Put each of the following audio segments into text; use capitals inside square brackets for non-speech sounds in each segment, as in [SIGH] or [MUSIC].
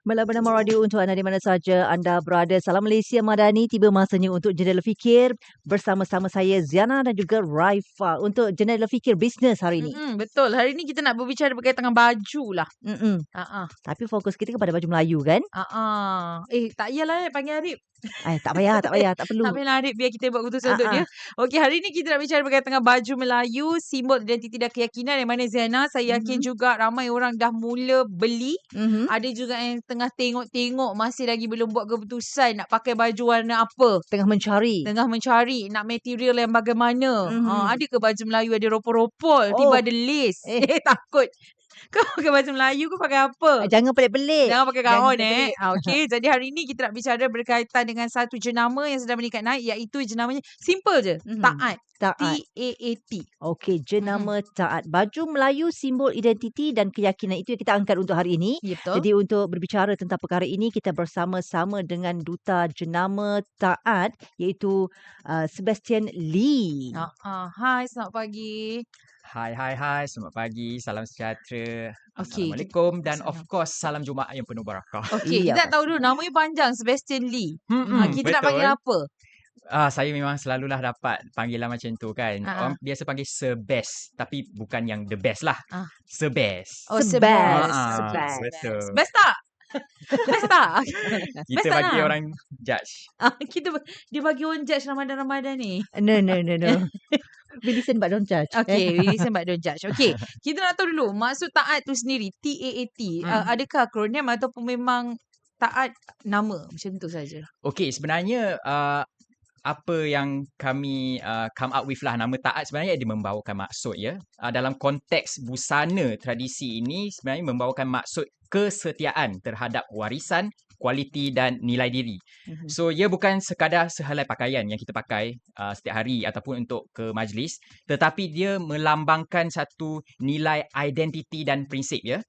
Malam bernama radio untuk anda di mana saja anda berada. Salam Malaysia Madani. Tiba masanya untuk Jendela Fikir bersama-sama saya Ziana dan juga Raifa untuk Jendela Fikir Bisnes hari ini. Mm-mm, betul. Hari ni kita nak berbicara berkaitan dengan baju lah. Mm-mm. Ah. Tapi fokus kita kepada baju Melayu kan? Ah. Eh tak payahlah eh panggil Arif. Eh, tak payah, tak payah, tak [LAUGHS] perlu. Tak payahlah Arif biar kita buat keputusan untuk Ah, dia. Okey, hari ni kita nak bicara berkaitan dengan baju Melayu, simbol identiti dan keyakinan yang mana Ziana saya yakin Mhm. juga ramai orang dah mula beli. Mhm. Ada juga yang tengah tengok-tengok masih lagi belum buat keputusan nak pakai baju warna apa. Tengah mencari. Tengah mencari nak material yang bagaimana. Mhm. Ha, ada ke baju Melayu ada ropol-ropol, Oh. tiba ada lace. Eh. Eh, [LAUGHS] takut. [LAUGHS] Kau pakai baju Melayu kau pakai apa? Ah, Jangan pelik-pelik. Jangan pakai Jangan gaun eh. Ha, Okey, [LAUGHS] jadi hari ini kita nak bicara berkaitan dengan satu jenama yang sedang meningkat naik iaitu jenamanya simple je. Mhm. Taat. Taat. T-A-A-T. Okey, jenama taat. Baju Melayu simbol identiti dan keyakinan itu yang kita angkat untuk hari ini. Ya betul. Jadi untuk berbicara tentang perkara ini kita bersama-sama dengan duta jenama taat iaitu uh, Sebastian Lee. Ha, ha. Hai, selamat pagi. Hai hai hai, selamat pagi, salam sejahtera. Okey. Assalamualaikum dan of course salam Jumaat yang penuh barakah. Okey, Iya, kita nak tahu dulu namanya panjang Sebastian Lee. Hmm, Ha, kita nak panggil apa? Ah, saya memang selalulah dapat panggilan macam tu kan. Ah. Orang biasa panggil sebest tapi bukan yang the best lah. Ah. Sebest. Oh, Sebest. Sebest. Ah, Sebest. betul. Best tak? Best tak? [LAUGHS] Kita best tak bagi nak? orang judge. Ah, kita dia bagi orang judge Ramadan-Ramadan ni. No, no, no, no. [LAUGHS] We listen but don't judge. Okay, we listen but don't judge. Okay, kita nak tahu dulu maksud taat tu sendiri, T-A-A-T. Hmm. Uh, adakah akronim ataupun memang taat nama macam tu saja? Okey, sebenarnya uh, apa yang kami uh, come up with lah nama taat sebenarnya dia membawakan maksud ya. Uh, dalam konteks busana tradisi ini sebenarnya membawakan maksud kesetiaan terhadap warisan, kualiti dan nilai diri. Mhm. So ia bukan sekadar sehelai pakaian yang kita pakai uh, setiap hari ataupun untuk ke majlis, tetapi dia melambangkan satu nilai identiti dan prinsip ya.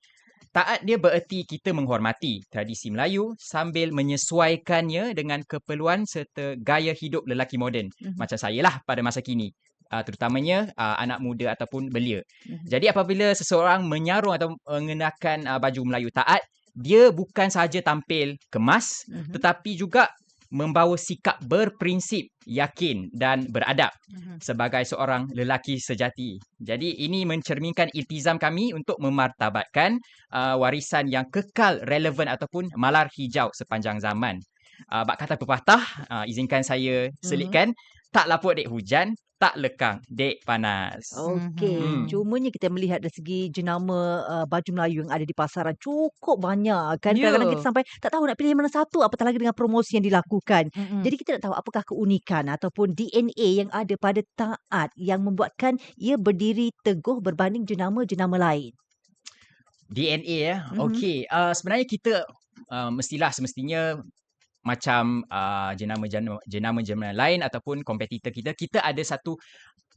Taat dia bererti kita menghormati tradisi Melayu sambil menyesuaikannya dengan keperluan serta gaya hidup lelaki moden Mhm. macam saya lah pada masa kini. Uh, terutamanya uh, anak muda ataupun belia. Mhm. Jadi apabila seseorang menyarung atau mengenakan uh, baju Melayu taat, dia bukan sahaja tampil kemas Mhm. tetapi juga membawa sikap berprinsip, yakin dan beradab Mhm. sebagai seorang lelaki sejati. Jadi ini mencerminkan iltizam kami untuk memartabatkan uh, warisan yang kekal, relevan ataupun malar hijau sepanjang zaman. Uh, bak kata pepatah, uh, izinkan saya selitkan, tak lapuk dek hujan, tak lekang dek panas. Okey, Mhm. cumanya kita melihat dari segi jenama uh, baju Melayu yang ada di pasaran cukup banyak kan. Ya. Kadang-kadang kita sampai tak tahu nak pilih mana satu apatah lagi dengan promosi yang dilakukan. Mhm. Jadi kita nak tahu apakah keunikan ataupun DNA yang ada pada taat yang membuatkan ia berdiri teguh berbanding jenama-jenama lain. DNA ya. Mhm. Okey, uh, sebenarnya kita uh, mestilah semestinya macam uh, jenama-jenama jenama-jenama lain ataupun kompetitor kita, kita ada satu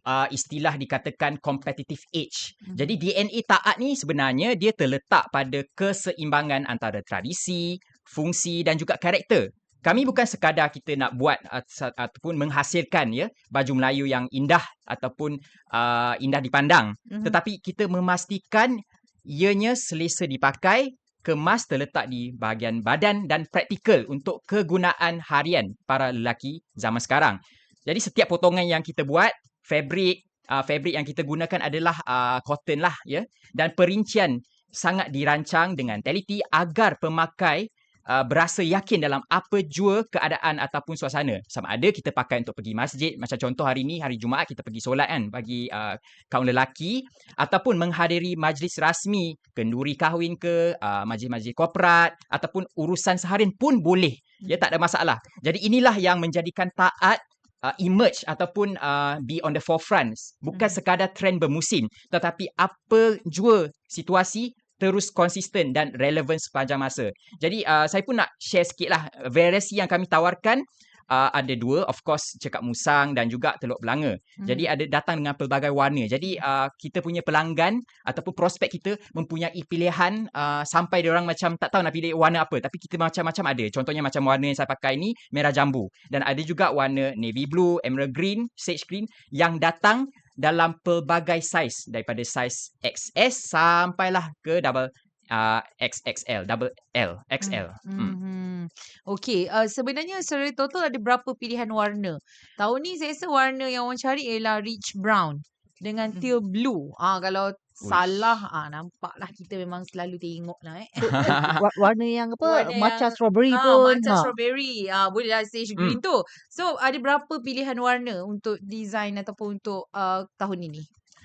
uh, istilah dikatakan competitive edge. Mhm. Jadi DNA taat ni sebenarnya dia terletak pada keseimbangan antara tradisi, fungsi dan juga karakter. Kami bukan sekadar kita nak buat ataupun menghasilkan ya baju Melayu yang indah ataupun uh, indah dipandang Mhm. tetapi kita memastikan ianya selesa dipakai, kemas terletak di bahagian badan dan praktikal untuk kegunaan harian para lelaki zaman sekarang. Jadi setiap potongan yang kita buat, fabric uh, fabric yang kita gunakan adalah uh, cotton lah ya dan perincian sangat dirancang dengan teliti agar pemakai uh, berasa yakin dalam apa jua keadaan ataupun suasana. Sama ada kita pakai untuk pergi masjid, macam contoh hari ni hari Jumaat kita pergi solat kan bagi uh, kaum lelaki ataupun menghadiri majlis rasmi, kenduri kahwin ke, uh, majlis-majlis korporat ataupun urusan seharian pun boleh. Ya tak ada masalah. Jadi inilah yang menjadikan taat uh, emerge ataupun uh, be on the forefront. Bukan Mhm. sekadar trend bermusim tetapi apa jua situasi terus konsisten dan relevan sepanjang masa. Jadi uh, saya pun nak share sikit lah variasi yang kami tawarkan uh, ada dua of course cekak musang dan juga teluk belanga. Mhm. Jadi ada datang dengan pelbagai warna. Jadi uh, kita punya pelanggan ataupun prospek kita mempunyai pilihan uh, sampai dia orang macam tak tahu nak pilih warna apa tapi kita macam-macam ada. Contohnya macam warna yang saya pakai ni merah jambu dan ada juga warna navy blue, emerald green, sage green yang datang dalam pelbagai saiz daripada saiz XS sampailah ke double uh, XXL, double L, XL. Hmm. Hmm. Okey, uh, sebenarnya secara total ada berapa pilihan warna? Tahun ni saya rasa warna yang orang cari ialah rich brown dengan Hmm. teal blue. Ah kalau salah ah nampaklah kita memang selalu tengok lah eh. [LAUGHS] Wa- warna yang apa Warna matcha yang- strawberry Ah, pun. macam ha. strawberry. Ah, boleh lah sage green tu. So, ada berapa pilihan warna untuk design ataupun untuk uh, tahun ini?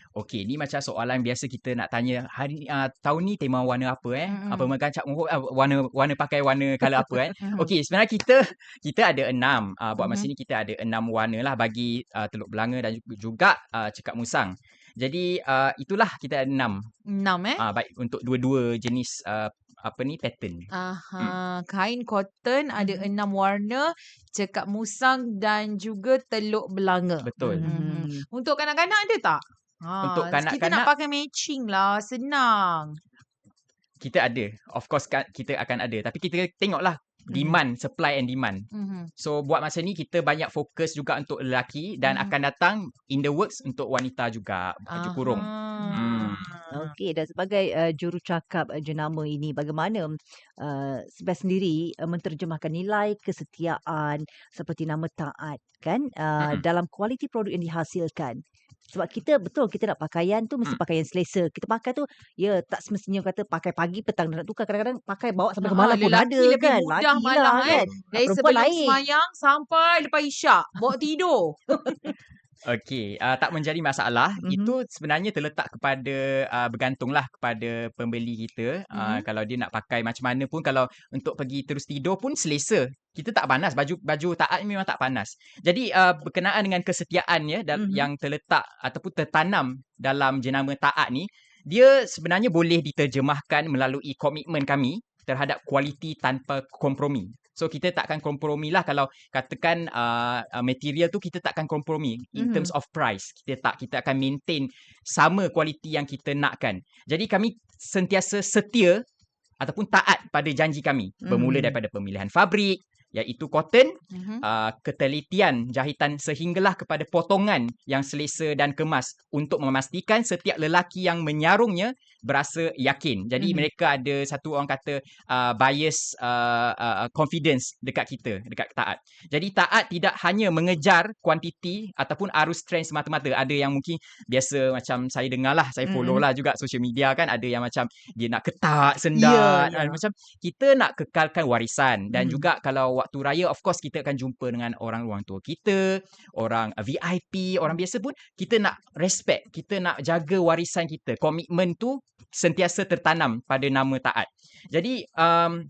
Okey, ni macam soalan biasa kita nak tanya hari uh, tahun ni tema warna apa eh? Mm-mm. Apa mengancak uh, warna warna pakai warna color apa eh? [LAUGHS] Okey, sebenarnya kita kita ada enam. Uh, buat masa Mhm. ni kita ada enam warna lah bagi uh, Teluk Belanga dan ju- juga uh, Cekap Musang. Jadi uh, itulah kita ada enam. Enam eh? Uh, baik untuk dua-dua jenis uh, apa ni pattern. Aha, kain cotton ada Mhm. enam warna, cekap musang dan juga teluk belanga. Betul. Mhm. Untuk kanak-kanak ada tak? Ha, Untuk Kita nak kanak-kanak- pakai matching lah, senang. Kita ada. Of course kita akan ada. Tapi kita tengoklah Mhm. demand, supply and demand. Mhm. So buat masa ni kita banyak fokus juga untuk lelaki dan Mhm. akan datang in the works untuk wanita juga baju kurung. Hmm. Aha. Okey dan sebagai uh, jurucakap uh, jenama ini bagaimana uh, Sebas sendiri uh, menterjemahkan nilai kesetiaan seperti nama taat kan uh, Mm-mm. dalam kualiti produk yang dihasilkan. Sebab kita betul kita nak pakaian tu mesti Mm. pakaian selesa. Kita pakai tu ya tak semestinya kata pakai pagi petang nak tukar kadang-kadang pakai bawa sampai ke Ha, malam pun lelaki ada lebih kan. mudah malam, lah kan. Dari sebelum lain. semayang sampai lepas isyak. Bawa tidur. [LAUGHS] Okey, uh, tak menjadi masalah. Mhm. Itu sebenarnya terletak kepada uh, bergantunglah kepada pembeli kita. Uh, Mhm. kalau dia nak pakai macam mana pun kalau untuk pergi terus tidur pun selesa. Kita tak panas. Baju baju taat memang tak panas. Jadi uh, berkenaan dengan kesetiaan ya dal- Mhm. yang terletak ataupun tertanam dalam jenama taat ni, dia sebenarnya boleh diterjemahkan melalui komitmen kami terhadap kualiti tanpa kompromi. So kita takkan kompromi lah kalau katakan uh, uh, material tu kita takkan kompromi in Mhm. terms of price. Kita tak kita akan maintain sama kualiti yang kita nakkan. Jadi kami sentiasa setia ataupun taat pada janji kami. Bermula Mhm. daripada pemilihan fabrik iaitu cotton, Mhm. uh, ketelitian jahitan sehinggalah kepada potongan yang selesa dan kemas untuk memastikan setiap lelaki yang menyarungnya berasa yakin. Jadi Mhm. mereka ada satu orang kata uh, bias uh, uh, confidence dekat kita, dekat taat. Jadi taat tidak hanya mengejar kuantiti ataupun arus trend semata-mata. Ada yang mungkin biasa macam saya dengar lah, saya follow Mhm. lah juga social media kan ada yang macam dia nak ketat, sendat. ya. Ah, Macam kita nak kekalkan warisan dan Mhm. juga kalau waktu raya of course kita akan jumpa dengan orang orang tua kita, orang uh, VIP, orang biasa pun kita nak respect, kita nak jaga warisan kita. Komitmen tu sentiasa tertanam pada nama taat. Jadi um,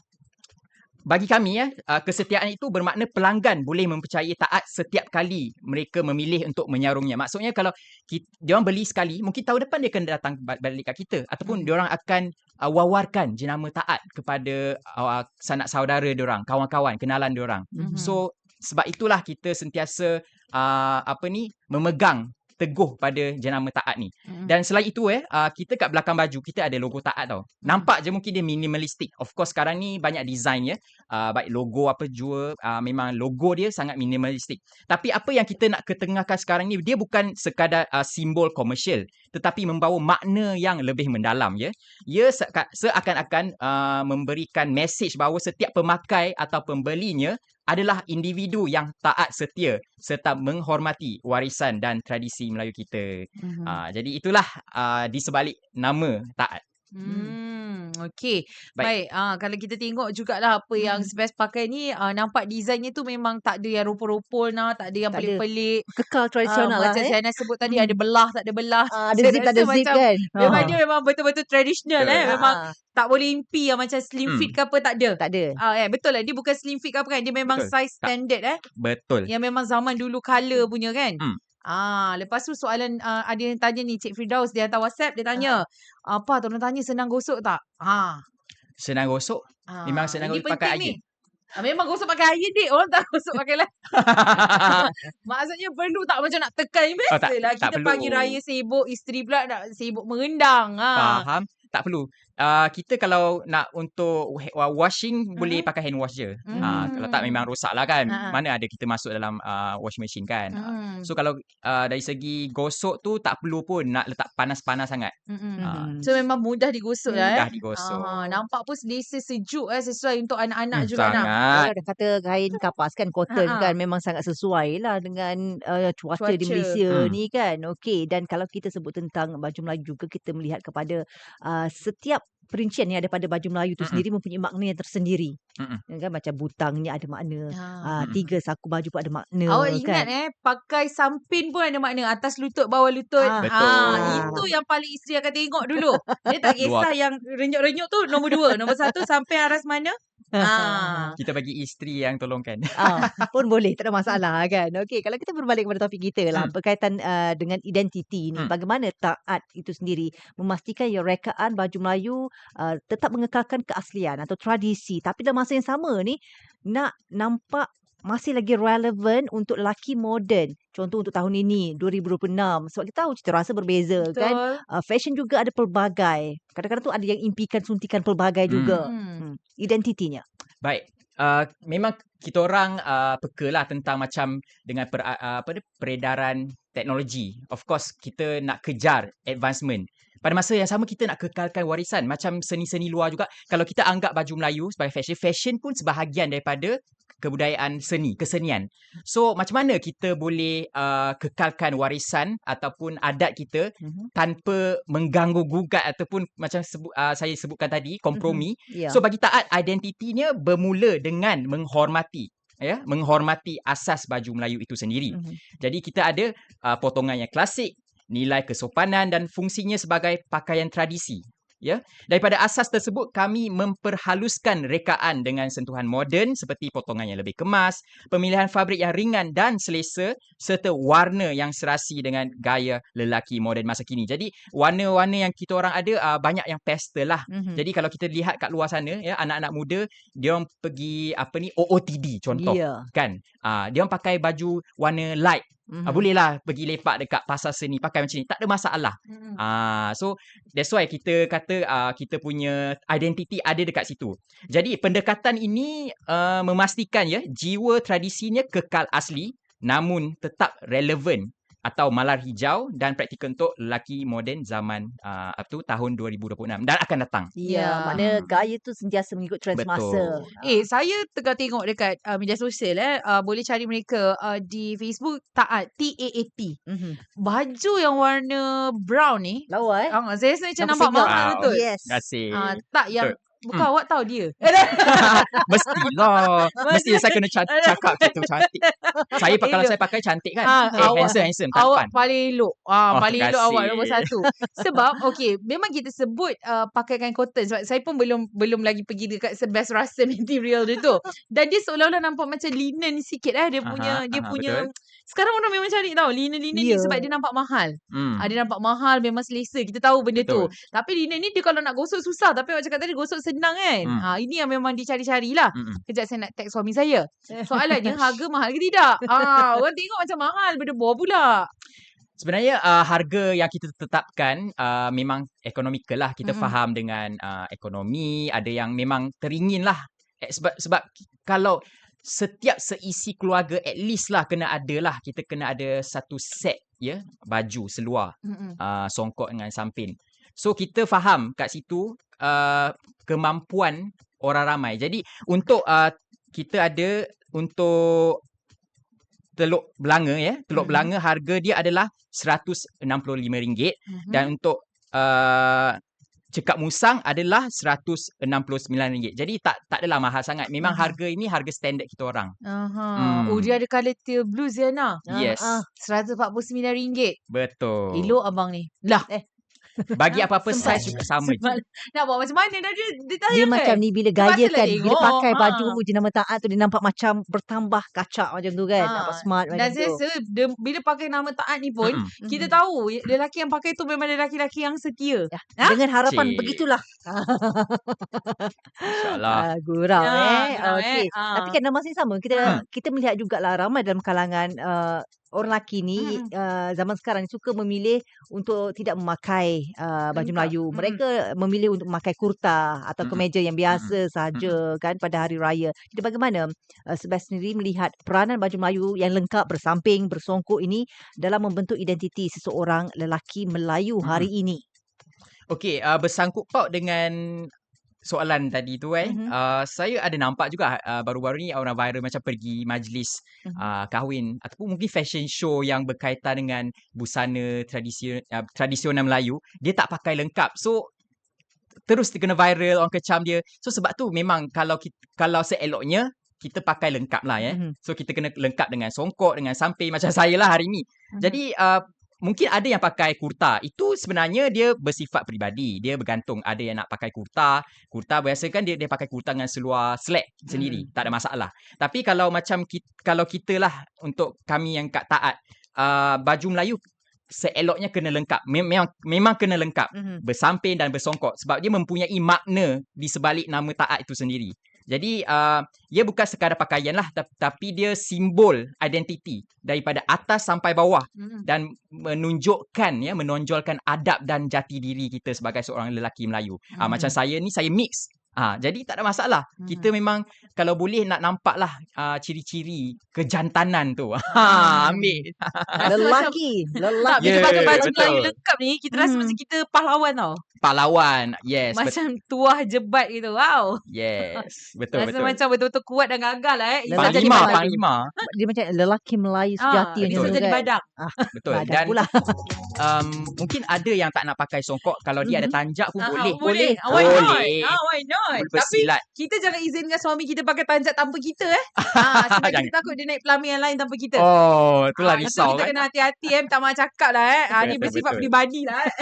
bagi kami ya, uh, kesetiaan itu bermakna pelanggan boleh mempercayai taat setiap kali mereka memilih untuk menyarungnya. Maksudnya kalau kita, dia orang beli sekali, mungkin tahun depan dia akan datang ba- balik kat kita ataupun Hmm. dia orang akan uh, wawarkan jenama taat kepada uh, sanak saudara dia orang, kawan-kawan, kenalan dia orang. Mhm. So sebab itulah kita sentiasa uh, apa ni memegang teguh pada jenama taat ni. Mhm. Dan selain itu eh uh, kita kat belakang baju kita ada logo taat tau. Nampak je mungkin dia minimalistik. Of course sekarang ni banyak design ya. Uh, baik logo apa jua uh, memang logo dia sangat minimalistik. Tapi apa yang kita nak ketengahkan sekarang ni dia bukan sekadar uh, simbol komersial tetapi membawa makna yang lebih mendalam ya. Ia seka- seakan-akan uh, memberikan message bahawa setiap pemakai atau pembelinya adalah individu yang taat setia serta menghormati warisan dan tradisi Melayu kita. Mhm. Uh, jadi itulah uh, di sebalik nama taat. Hmm, okey. Baik. Baik, ah kalau kita tengok jugalah apa yang Hmm. Sebas pakai ni ah, nampak desainnya tu memang tak ada yang rupa-rupa nah, tak ada yang Tak ada. pelik-pelik. Kekal Ah, tradisional lah macam eh. Zainal sebut tadi Hmm. ada belah tak ada belah. Ah, [LAUGHS] ada Saya zip tak ada rasa zip macam kan. Memang Ah. dia memang betul-betul tradisional eh. Betul. Memang Ah, tak boleh impi lah macam slim fit Hmm. ke apa tak ada. tak ada. Ah eh betul lah dia bukan slim fit ke apa kan. Dia memang Betul. size Tak. standard eh. Betul. Yang memang zaman dulu colour punya kan. Hmm. Ah, lepas tu soalan uh, ada yang tanya ni Cik Firdaus dia hantar WhatsApp dia tanya, apa tolong tanya senang gosok tak? Ha. Senang gosok. Ah, Memang senang ini gosok pakai ni. Ah, memang gosok pakai air dik. Orang tak gosok pakai lah. [LAUGHS] Maksudnya perlu tak macam nak tekan ni Oh, tak- biasalah. tak Kita pagi perlu. raya sibuk, isteri pula nak sibuk merendang. Ha. Faham? Tak perlu. uh, kita kalau nak untuk wa- wa- washing boleh Mhm. pakai hand wash je. Mhm. Uh, kalau tak memang rosak lah kan. Ha. Mana ada kita masuk dalam uh, washing machine kan. Uh, Mm-mm. So kalau uh, dari segi gosok tu tak perlu pun nak letak panas-panas sangat. Ah. Mhm. So memang mudah digosok lah eh. Mudah digosok. Ah, nampak pun selesa sejuk eh sesuai untuk anak-anak Hmm, juga nak. sangat. Kalau dah kata kain kapas kan cotton Ha-ha. kan memang sangat sesuai lah dengan uh, cuaca, di Cuaca. Malaysia Hmm. ni kan. Okey dan kalau kita sebut tentang baju Melayu juga kita melihat kepada uh, setiap perincian yang ada pada baju Melayu tu Mm-mm. sendiri mempunyai makna yang tersendiri. Mm-mm. Ya Kan macam butangnya ada makna. Ha. Uh, Mm-mm. tiga saku baju pun ada makna Awak kan. ingat eh pakai sampin pun ada makna atas lutut bawah lutut. Ah, Betul. itu yang paling isteri akan tengok dulu. [LAUGHS] Dia tak Luar. kisah yang renyuk-renyuk tu nombor dua, nombor satu sampai aras mana. Ah. Kita bagi isteri yang tolongkan. Ah, pun boleh tak ada [LAUGHS] masalah kan. Okey, kalau kita berbalik kepada topik kita lah Hmm. berkaitan uh, dengan identiti ni. Hmm. Bagaimana taat itu sendiri memastikan yang rekaan baju Melayu uh, tetap mengekalkan keaslian atau tradisi tapi dalam masa yang sama ni nak nampak masih lagi relevan untuk lelaki moden. Contoh untuk tahun ini 2026 sebab kita tahu cita rasa berbeza kan. Betul. Uh, fashion juga ada pelbagai. Kadang-kadang tu ada yang impikan suntikan pelbagai Hmm. juga. Hmm. Hmm. Identitinya. Baik. Uh, memang kita orang uh, peka lah tentang macam dengan per, uh, apa dia, peredaran teknologi. Of course, kita nak kejar advancement. Pada masa yang sama kita nak kekalkan warisan macam seni-seni luar juga. Kalau kita anggap baju Melayu sebagai fashion, fashion pun sebahagian daripada kebudayaan seni, kesenian. So macam mana kita boleh uh, kekalkan warisan ataupun adat kita Mhm. tanpa mengganggu gugat ataupun macam sebut, uh, saya sebutkan tadi kompromi Ya. So bagi taat identitinya bermula dengan menghormati ya menghormati asas baju Melayu itu sendiri. Mhm. Jadi kita ada uh, potongan yang klasik, nilai kesopanan dan fungsinya sebagai pakaian tradisi. Ya, daripada asas tersebut kami memperhaluskan rekaan dengan sentuhan moden seperti potongan yang lebih kemas, pemilihan fabrik yang ringan dan selesa serta warna yang serasi dengan gaya lelaki moden masa kini. Jadi warna-warna yang kita orang ada uh, banyak yang pastel lah. Mhm. Jadi kalau kita lihat kat luar sana ya anak-anak muda dia orang pergi apa ni OOTD contoh Ya. kan. Ah dia orang pakai baju warna light. Mhm. Ah boleh lah pergi lepak dekat pasar seni pakai macam ni. Tak ada masalah. Hmm. Ah so that's why kita kata ah kita punya identiti ada dekat situ. Jadi pendekatan ini uh, memastikan ya jiwa tradisinya kekal asli namun tetap relevan atau malar hijau dan praktikal untuk lelaki moden zaman uh, apa tu tahun 2026 dan akan datang. Ya, Ya. maknanya gaya tu sentiasa mengikut trend semasa. Betul. Eh, saya tengah tengok dekat uh, media sosial eh. Uh, boleh cari mereka uh, di Facebook Taat. T-A-A-T. Mhm. Baju yang warna brown ni. Lawa eh. Uh, saya rasa macam Nampak mahal betul. Yes. Terima kasih. Uh, tak yang Bukan Hmm. awak tahu dia. [LAUGHS] [LAUGHS] Mestilah. Mesti saya kena ca- cakap gitu cantik. Saya pa- kalau saya pakai cantik kan. Ah, eh, awak- handsome handsome Awak tampan. paling elok. Ah, Oh, paling elok awak nombor satu. Sebab okey, memang kita sebut uh, pakai kain cotton sebab saya pun belum belum lagi pergi dekat sebest rasa [LAUGHS] material dia tu. Dan dia seolah-olah nampak macam linen sikit eh dia Aha, punya dia aha, punya betul. Sekarang orang memang cari tahu linen-linen ni Ya. sebab dia nampak mahal. Hmm. Ah, dia nampak mahal memang selesa. Kita tahu benda Betul. tu. Tapi linen ni dia kalau nak gosok susah tapi awak cakap tadi gosok senang kan. Hmm. Ha ini yang memang dicari-cari lah. Mm-mm. Kejap saya nak tag suami saya. [LAUGHS] Soalannya harga mahal ke tidak? Ah, orang tengok macam mahal berdebar pula. Sebenarnya uh, harga yang kita tetapkan uh, memang ekonomikal lah. Kita Mm-mm. faham dengan uh, ekonomi. Ada yang memang teringin lah. Eh, sebab sebab kalau setiap seisi keluarga at least lah kena ada lah. Kita kena ada satu set ya baju seluar. Mm-mm. uh, songkok dengan sampin. So kita faham kat situ uh, kemampuan orang ramai. Jadi untuk uh, kita ada untuk teluk belanga ya. Teluk Mhm. belanga harga dia adalah RM165 Mhm. dan untuk uh, cekap musang adalah RM169. Jadi tak tak adalah mahal sangat. Memang Mhm. harga ini harga standard kita orang. Aha. Hmm. Oh dia ada colour teal blue Ziana. Yes. ah. RM149. Betul. Elok abang ni. Lah. Bagi apa-apa Sempat- size juga sama je. Sebab nak buat macam mana dah dia, dia tanya Dia kan? macam ni bila Dia gaya patutlah kan bila pakai baju Ha. jenama taat tu dia nampak macam bertambah kacak macam tu kan. Ha. Nampak smart Dan macam saya tu. rasa dia, bila pakai nama taat ni pun Mm-mm. kita tahu lelaki yang pakai tu memang lelaki-lelaki yang setia. Ya, Ha? Dengan harapan Cik. begitulah. InsyaAllah. Ah, gurau Ya, eh. gurau, eh. Okey. Ah. Tapi kan dalam masa yang sama kita Hmm. kita melihat jugalah ramai dalam kalangan uh, orang lelaki ni Mm-mm. uh, zaman sekarang ni suka memilih untuk tidak memakai uh, baju Lengkap. Melayu. Mereka memilih untuk memakai kurta atau Mm-mm. kemeja yang biasa saja kan pada hari raya. Jadi bagaimana uh, Sebastian sendiri melihat peranan baju Melayu yang lengkap bersamping bersongkok ini dalam membentuk identiti seseorang lelaki Melayu hari ini? Okey, uh, bersangkut paut dengan soalan tadi tu eh. Mhm. Uh, saya ada nampak juga uh, baru-baru ni orang viral macam pergi majlis Mhm. uh, kahwin ataupun mungkin fashion show yang berkaitan dengan busana tradisi uh, tradisional Melayu, dia tak pakai lengkap. So terus dia kena viral orang kecam dia. So sebab tu memang kalau kita, kalau seeloknya kita pakai lengkap lah ya. Mhm. So kita kena lengkap dengan songkok, dengan samping macam [LAUGHS] saya lah hari ni. Mhm. Jadi uh, mungkin ada yang pakai kurta. Itu sebenarnya dia bersifat peribadi. Dia bergantung. Ada yang nak pakai kurta. Kurta biasa kan dia dia pakai kurta dengan seluar slack sendiri. Hmm. Tak ada masalah. Tapi kalau macam kita, kalau kita lah untuk kami yang kat taat uh, baju Melayu seeloknya kena lengkap. Mem- Memang memang kena lengkap. Mhm. Bersamping dan bersongkok sebab dia mempunyai makna di sebalik nama taat itu sendiri. Jadi uh, dia bukan sekadar pakaian lah ta- tapi dia simbol identiti daripada atas sampai bawah Mm-mm. dan menunjukkan ya menonjolkan adab dan jati diri kita sebagai seorang lelaki Melayu. Ah Mhm. macam saya ni saya mix. Ah jadi tak ada masalah. Kita memang kalau boleh nak nampak lah ah, ciri-ciri kejantanan tu. [LAUGHS] Ha ambil. Lelaki, Tak, [LAUGHS] lelaki. bila Yeah, pakai baju. Melayu lengkap ni, kita rasa Hmm. macam kita pahlawan tau. Pahlawan. Yes. bet- Macam tuah jebat gitu. Wow. yes. [LAUGHS] Betul Rasa betul. macam betul-betul kuat dan gagah lah eh. Izzat jadi Panglima, badak. panglima. Dia macam lelaki Melayu Ah, sejati tu jadi kan. badak. Betul. Badan Dan pula. um, mungkin ada yang tak nak pakai songkok kalau dia ada Mhm. tanjak pun Ah, boleh. Boleh. Ah, Why not? Boleh. Ah, why not? Boleh Tapi kita jangan izinkan suami kita pakai tanjak tanpa kita eh. [LAUGHS] Ah, sebab kita takut dia naik pelamin yang lain tanpa kita. Oh, itulah Ah, risau Kita kan. kena hati-hati eh. Minta maaf cakap lah eh. Ah, ni Betul, bersifat betul. peribadi lah eh.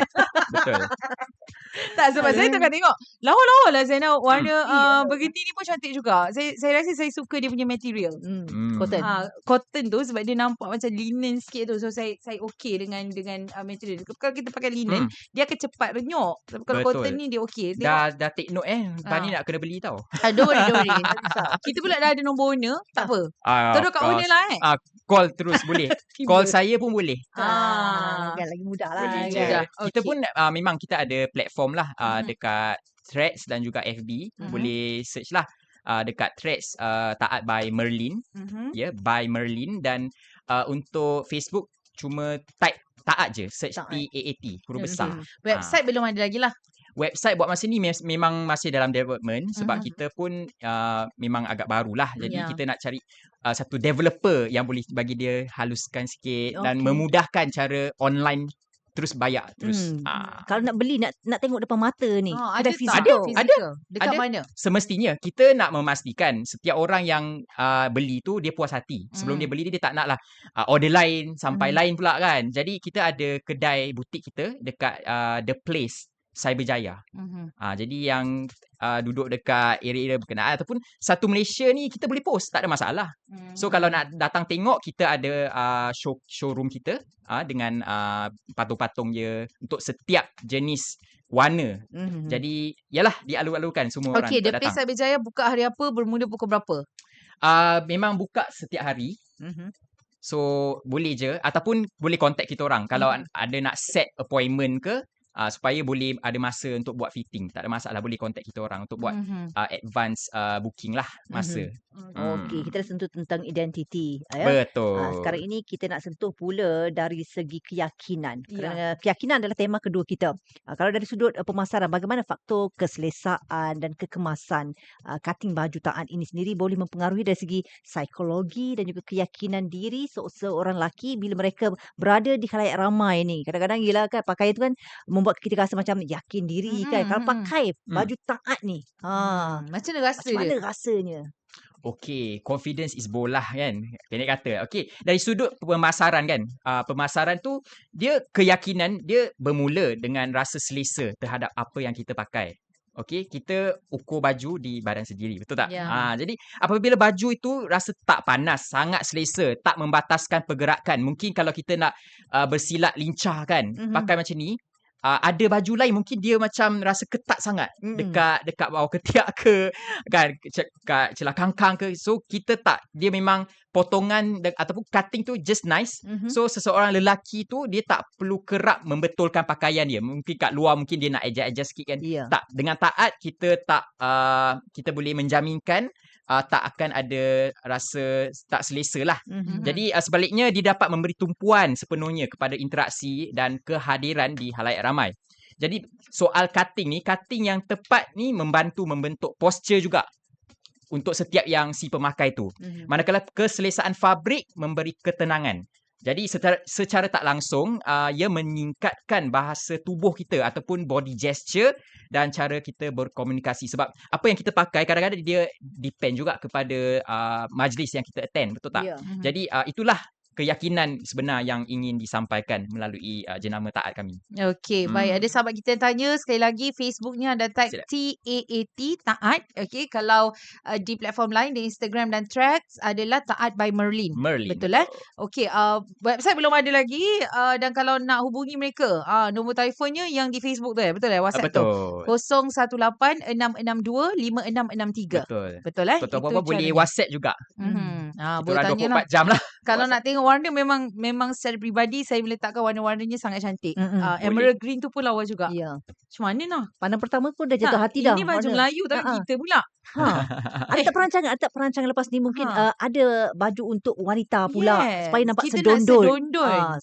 Betul. [LAUGHS] Tak sebab saya tengah tengok lawa-lawa lah Zainal warna Hmm. uh, begini ni pun cantik juga. Saya saya rasa saya suka dia punya material. Hmm. Hmm. Cotton. Ha, cotton tu sebab dia nampak macam linen sikit tu. So saya saya okey dengan dengan uh, material. Kalau kita pakai linen, Hmm. dia akan cepat renyok. Tapi kalau Betul. cotton ni dia okey. Dah dah take note eh. Tani Ah. nak kena beli tau. Ah, don't worry, don't worry. Kita pula dah ada nombor owner. Tak apa. Ah, Terus kat owner lah eh. Ah, call terus boleh. [LAUGHS] call saya pun boleh. Ah. Kan lagi mudah lah. Boleh kan. je. Mudah. Kita Okey. pun uh, memang kita ada platform lah uh, Mhm. dekat Threads dan juga FB. Mhm. Boleh search lah uh, dekat Threads uh, Taat by Merlin. Mhm. Ya, yeah, by Merlin. Dan uh, untuk Facebook cuma type Taat je. Search Taat. Huruf Mhm. besar. Website belum ada lagi lah. Website buat masa ni mes- memang masih dalam development sebab Mhm. kita pun uh, memang agak barulah. Jadi Ya. kita nak cari uh, satu developer yang boleh bagi dia haluskan sikit dan Okey. memudahkan cara online terus bayar terus. Hmm. Ah, Kalau nak beli nak nak tengok depan mata ni. Ah, ada fizikal. Physical. Dekat Ada. mana? semestinya kita nak memastikan setiap orang yang uh, beli tu dia puas hati. Sebelum Hmm. dia beli dia tak nak lah uh, order lain sampai Hmm. lain pula kan. Jadi kita ada kedai butik kita dekat uh, The Place Cyberjaya. Mhm. Ah jadi yang uh, duduk dekat area-area berkenaan ataupun satu Malaysia ni kita boleh post tak ada masalah. So kalau nak datang tengok kita ada uh, show showroom kita uh, dengan uh, patung-patung dia untuk setiap jenis warna. Mhm. Jadi yalah dialu-alukan semua orang Okay, untuk The Place datang. Cyberjaya buka hari apa? Bermula pukul berapa? Uh, memang buka setiap hari. Mhm. So boleh je ataupun boleh contact kita orang kalau Mhm. ada nak set appointment ke uh, supaya boleh ada masa untuk buat fitting. Tak ada masalah boleh contact kita orang untuk buat Mhm. uh, advance uh, booking lah masa. Okey, Hmm. kita dah sentuh tentang identiti. Ya? Betul. Ah, sekarang ini kita nak sentuh pula dari segi keyakinan. Ya. Kerana keyakinan adalah tema kedua kita. Ah, kalau dari sudut uh, pemasaran, bagaimana faktor keselesaan dan kekemasan uh, cutting baju taat ini sendiri boleh mempengaruhi dari segi psikologi dan juga keyakinan diri se- seorang lelaki bila mereka berada di khalayak ramai ni. Kadang-kadang gila kan pakaian tu kan membuat kita rasa macam yakin diri kan. Mm-mm, Kalau mm-mm. pakai baju taat ni, ha, Hmm, Macam mana rasa macam mana dia? rasanya? Okey, confidence is bola kan. Pendek kata. Okey, dari sudut pemasaran kan. Uh, pemasaran tu dia keyakinan dia bermula dengan rasa selesa terhadap apa yang kita pakai. Okey, kita ukur baju di badan sendiri, betul tak? Ya. Ah, jadi apabila baju itu rasa tak panas, sangat selesa, tak membataskan pergerakan. Mungkin kalau kita nak uh, bersilat lincah kan, Mhm. pakai macam ni, uh, ada baju lain mungkin dia macam rasa ketat sangat Mm-mm. dekat dekat bawah ketiak ke kan ce- kat celah kangkang ke so kita tak dia memang potongan de- ataupun cutting tu just nice Mhm. So seseorang lelaki tu dia tak perlu kerap membetulkan pakaian dia. Mungkin kat luar mungkin dia nak adjust-adjust sikit kan. Ya. Tak, dengan taat kita tak uh, kita boleh menjaminkan uh, tak akan ada rasa tak selesa lah. Mhm. Jadi uh, sebaliknya dia dapat memberi tumpuan sepenuhnya kepada interaksi dan kehadiran di halayak ramai. Jadi soal cutting ni, cutting yang tepat ni membantu membentuk posture juga untuk setiap yang si pemakai tu. Mhm. Manakala keselesaan fabrik memberi ketenangan. Jadi secara, secara tak langsung uh, ia meningkatkan bahasa tubuh kita ataupun body gesture dan cara kita berkomunikasi sebab apa yang kita pakai kadang-kadang dia depend juga kepada uh, majlis yang kita attend betul tak? Ya. Mhm. Jadi uh, itulah keyakinan sebenar yang ingin disampaikan melalui uh, jenama taat kami. Okey, Hmm. baik. Ada sahabat kita yang tanya sekali lagi Facebooknya ada tag Sila. T-A-A-T, Taat. Okey, kalau uh, di platform lain, di Instagram dan Threads adalah Taat by Merlin. Merlin. Betul eh? Okey, uh, website belum ada lagi uh, dan kalau nak hubungi mereka, uh, nombor telefonnya yang di Facebook tu eh? Betul eh? WhatsApp tu. betul. 018-662-5663. Betul. Betul eh? Betul. Apa-apa boleh. WhatsApp juga. Mhm. Ah, Kita boleh tanya lah. 24 jam lah. Kalau nak tengok warna memang memang secara peribadi saya meletakkan warna-warnanya sangat cantik. Uh, Boleh. emerald green tu pun lawa juga. Ya. Macam mana nah? Pandang pertama pun dah jatuh Tak, hati dah. Ini baju warna. Melayu tapi Ha-ha. kita pula. Ha. Ada tak perancangan, ada tak perancangan lepas ni mungkin Ha. uh, ada baju untuk wanita pula Yes. supaya nampak kita sedondol. Nak sedondol. Ah,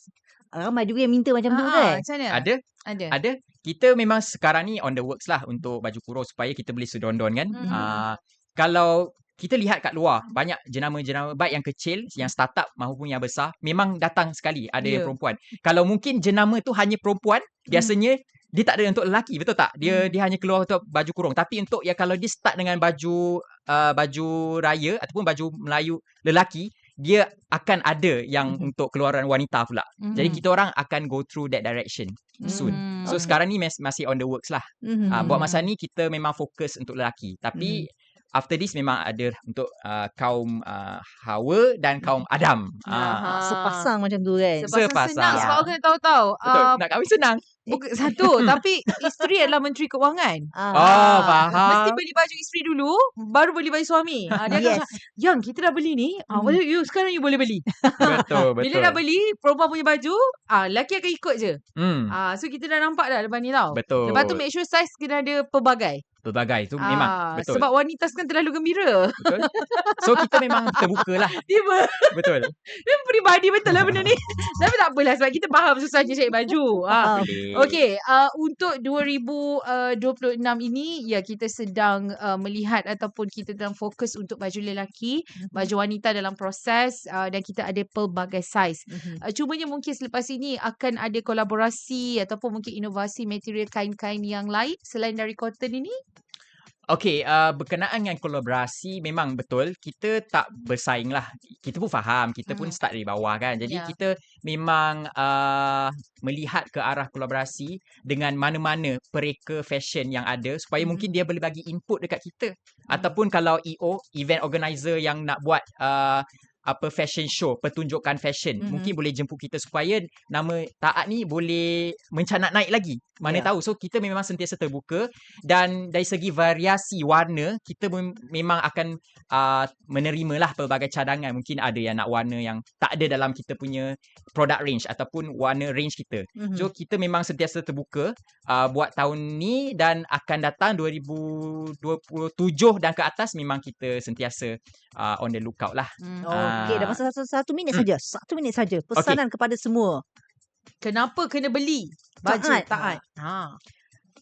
ramai juga yang minta macam tu Ha, kan. Macam mana? Ada Ada. Ada. Kita memang sekarang ni on the works lah untuk baju kurung supaya kita boleh sedondon kan. Mhm. Uh, kalau kita lihat kat luar banyak jenama-jenama baik yang kecil, yang startup maupun yang besar memang datang sekali ada yang Ya. perempuan. Kalau mungkin jenama tu hanya perempuan, biasanya dia tak ada untuk lelaki, betul tak? Dia Hmm. dia hanya keluar untuk baju kurung. Tapi untuk ya kalau dia start dengan baju uh, baju raya ataupun baju Melayu lelaki, dia akan ada yang Mhm. untuk keluaran wanita pula. Mhm. Jadi kita orang akan go through that direction soon. Mhm. So sekarang ni mas- masih on the works lah. Mhm. Ah, buat Hmm. masa ni kita memang fokus untuk lelaki. Tapi after this memang ada untuk uh, kaum uh, Hawa dan kaum Adam. Ah, Aha. Sepasang macam tu kan. Sepasang, Sepasang. senang sebab Ya. orang tahu-tahu. betul. Uh, Nak kahwin senang. bukan satu [LAUGHS] tapi isteri adalah menteri keuangan. Ah. Oh, Ah, faham. Mesti beli baju isteri dulu baru beli baju suami. Ah, dia Yes. cakap, "Yang kita dah beli ni, ah, Hmm. you sekarang you boleh beli." Betul, betul. [LAUGHS] Bila dah beli, perempuan punya baju, ah lelaki akan ikut je. Hmm, Ah so kita dah nampak dah lepas ni tau. betul. Lepas tu make sure size kena ada pelbagai. Pelbagai tu memang Ah, betul. Sebab wanita sekarang terlalu gembira. betul. So kita memang [LAUGHS] terbuka lah. Tiba Betul. [LAUGHS] Dia peribadi betul lah benda ni. [LAUGHS] Tapi tak apalah sebab kita faham susahnya cari baju. Ah. Ah, Boleh. Okey, uh, untuk 2026 ini ya kita sedang uh, melihat ataupun kita sedang fokus untuk baju lelaki, baju wanita dalam proses uh, dan kita ada pelbagai saiz. Mhm. Uh, cumanya mungkin selepas ini akan ada kolaborasi ataupun mungkin inovasi material kain-kain yang lain selain dari cotton ini. Okey, uh, berkenaan dengan kolaborasi memang betul kita tak bersaing lah. Kita pun faham, kita pun Hmm. start dari bawah kan. Jadi Ya. kita memang uh, melihat ke arah kolaborasi dengan mana-mana pereka fashion yang ada supaya Mhm. mungkin dia boleh bagi input dekat kita. Hmm. Ataupun kalau EO, event organizer yang nak buat uh, apa fashion show, pertunjukan fashion, Mhm. mungkin boleh jemput kita supaya nama Taat ni boleh mencanak naik lagi. Mana Ya. tahu. So kita memang sentiasa terbuka dan dari segi variasi warna kita mem- memang akan uh, menerima lah pelbagai cadangan. Mungkin ada yang nak warna yang tak ada dalam kita punya product range ataupun warna range kita. Mhm. So kita memang sentiasa terbuka uh, buat tahun ni dan akan datang 2027 dan ke atas memang kita sentiasa uh, on the lookout lah. Hmm. Okey, dah Ah. masa satu, satu minit Hmm. saja. Satu minit saja. Pesanan kepada semua. Kenapa kena beli baju Taat. taat? Ha.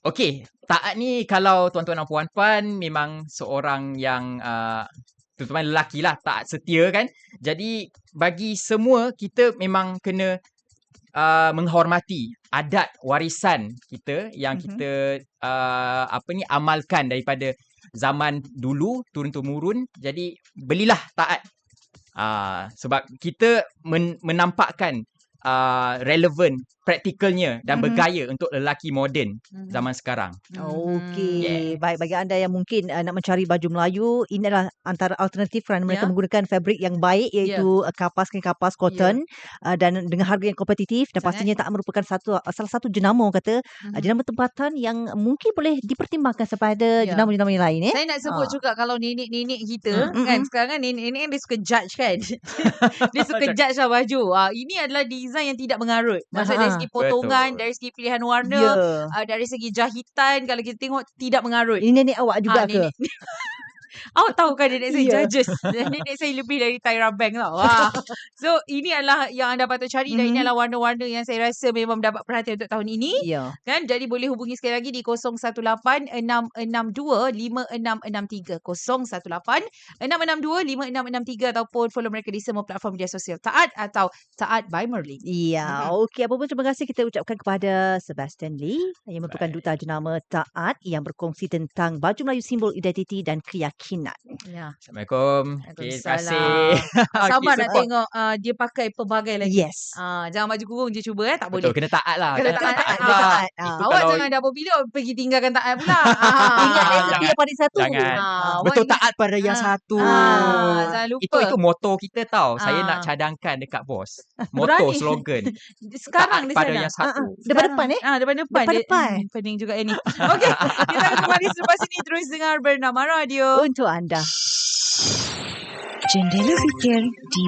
Okey, Taat ni kalau tuan-tuan dan puan-puan memang seorang yang uh, terutama lelaki lah taat setia kan. Jadi bagi semua kita memang kena uh, menghormati adat warisan kita yang Mhm. kita uh, apa ni amalkan daripada zaman dulu turun temurun. Jadi belilah taat. Uh, sebab kita men- menampakkan uh, relevant, practicalnya dan Mhm. bergaya untuk lelaki moden Mhm. zaman sekarang. Okey. Baik bagi anda yang mungkin uh, nak mencari baju Melayu, ini adalah antara alternatif kerana mereka Ya. menggunakan fabrik yang baik iaitu uh, kapas kain kapas cotton uh, dan dengan harga yang kompetitif dan Sangat. pastinya tak merupakan satu uh, salah satu jenama kata uh, Mhm. jenama tempatan yang mungkin boleh dipertimbangkan sepada Ya. jenama-jenama yang lain eh. Saya nak sebut Ah. juga kalau nenek-nenek kita Mm, kan mm, sekarang kan nenek-nenek kan dia suka judge kan. [LAUGHS] dia suka judge lah baju. Ah ini adalah design yang tidak mengarut. Maksud dari segi potongan, Betul. dari segi pilihan warna, Ya. uh, dari segi jahitan kalau kita tengok tidak mengarut. Ini nenek awak juga Ah, ke? nenek, [LAUGHS] Awak tahu kan nenek saya Ya. judges. nenek saya lebih dari Tyra Bank tau. Wah. So ini adalah yang anda patut cari dan ini Mhm. adalah warna-warna yang saya rasa memang mendapat perhatian untuk tahun ini. Ya. kan jadi boleh hubungi sekali lagi di 0186625663 0186625663 ataupun follow mereka di semua platform media sosial Taat atau Taat by Merlin Iya, okey. Apa pun terima kasih kita ucapkan kepada Sebastian Lee yang merupakan Baik. duta jenama Taat yang berkongsi tentang baju Melayu simbol identiti dan keyakinan. Ya Assalamualaikum. [LAUGHS] Okay, terima kasih. Sabar Okay, nak tengok uh, dia pakai pelbagai lagi Yes. Ah, jangan baju kurung je cuba eh tak Betul, boleh kena taat lah. Kena taat, pula. taat. Ah. Itu awak kalau jangan dapur bilik pergi tinggalkan taat pula [LAUGHS] ah. Ingat Ah, resipi yang paling satu. jangan. Ah, Betul taat pada yang Ah. satu. Ah, jangan lupa. Itu itu moto kita tau. Saya Ah. nak cadangkan dekat bos. [LAUGHS] Moto, slogan. sekarang taat dia pada yang satu. Depan depan eh. Ah, depan depan. Depan Dia- depan. Hmm, pening juga ini. Okey, kita akan kembali selepas ini terus dengar bernama radio. Untuk anda. Jendela Fikir di